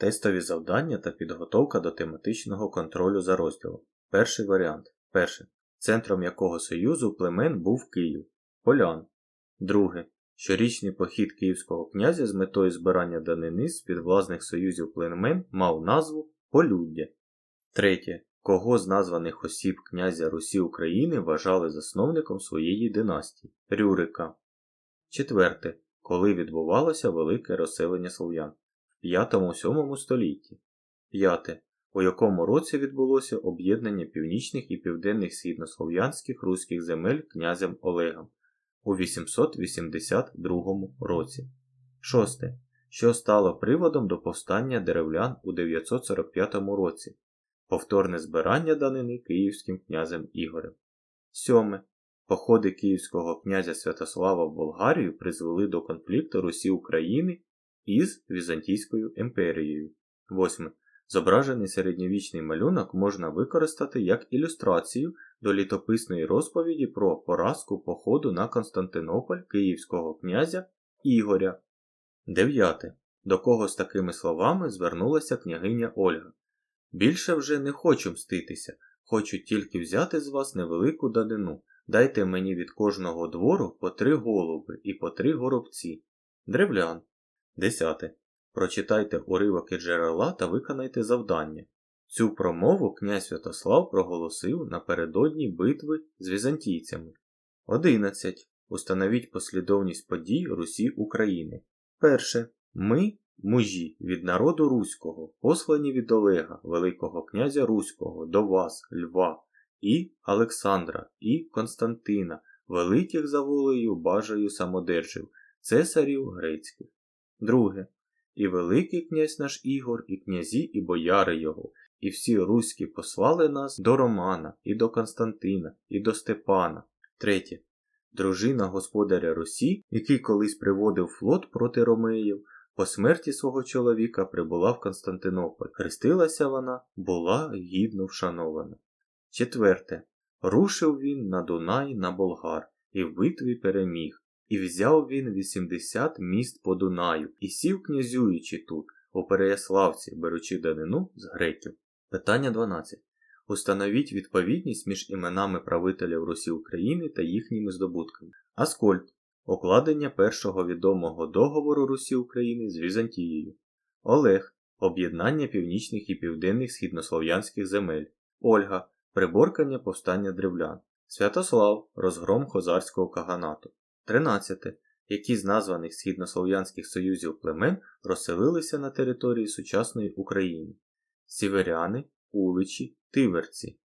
Тестові завдання та підготовка до тематичного контролю за розділом. Перший варіант. Перше. Центром якого союзу племен був Київ. Полян. Друге. Щорічний похід київського князя з метою збирання данини з підвласних союзів племен мав назву Полюддя. Третє. Кого з названих осіб князя Русі України вважали засновником своєї династії Рюрика. Четверте. Коли відбувалося велике розселення слов'ян 5-7 столітті. П'яте. У якому році відбулося об'єднання північних і південних східнослов'янських руських земель князем Олегом у 882 році. Шосте. Що стало приводом до повстання деревлян у 945 році. Повторне збирання данини київським князем Ігорем. Сьоме. Походи київського князя Святослава в Болгарію призвели до конфлікту Русі України із Візантійською імперією. Восьме. Зображений середньовічний малюнок можна використати як ілюстрацію до літописної розповіді про поразку походу на Константинополь київського князя Ігоря. 9. До кого з такими словами звернулася княгиня Ольга. Більше вже не хочу мститися, хочу тільки взяти з вас невелику данину. Дайте мені від кожного двору по три голуби і по три горобці. Древлян. 10. Прочитайте уривок із джерела та виконайте завдання. Цю промову князь Святослав проголосив напередодні битви з візантійцями. 11. Установіть послідовність подій Русі України. Перше. Ми, мужі від народу Руського, послані від Олега, Великого князя Руського, до вас, Льва, і Олександра, і Константина, великих за волею бажаю самодержив, цесарів грецьких. Друге. І Великий князь наш Ігор, і князі, і бояри його, і всі руські послали нас до Романа, і до Константина, і до Степана. Третє. Дружина господаря Русі, який колись приводив флот проти Ромеїв, по смерті свого чоловіка прибула в Константинополь. Хрестилася вона, була гідно вшанована. Четверте. Рушив він на Дунай на Болгар і в битві переміг. І взяв він 80 міст по Дунаю і сів князюючи тут, у Переяславці, беручи данину з греків. Питання 12. Установіть відповідність між іменами правителів Русі України та їхніми здобутками. Аскольд укладення першого відомого договору Русі України з Візантією. Олег об'єднання північних і південних східнослов'янських земель. Ольга приборкання повстання древлян. Святослав розгром хозарського каганату. 13. Які з названих східнослов'янських союзів племен розселилися на території сучасної України. Сіверяни, Уличі, Тиверці.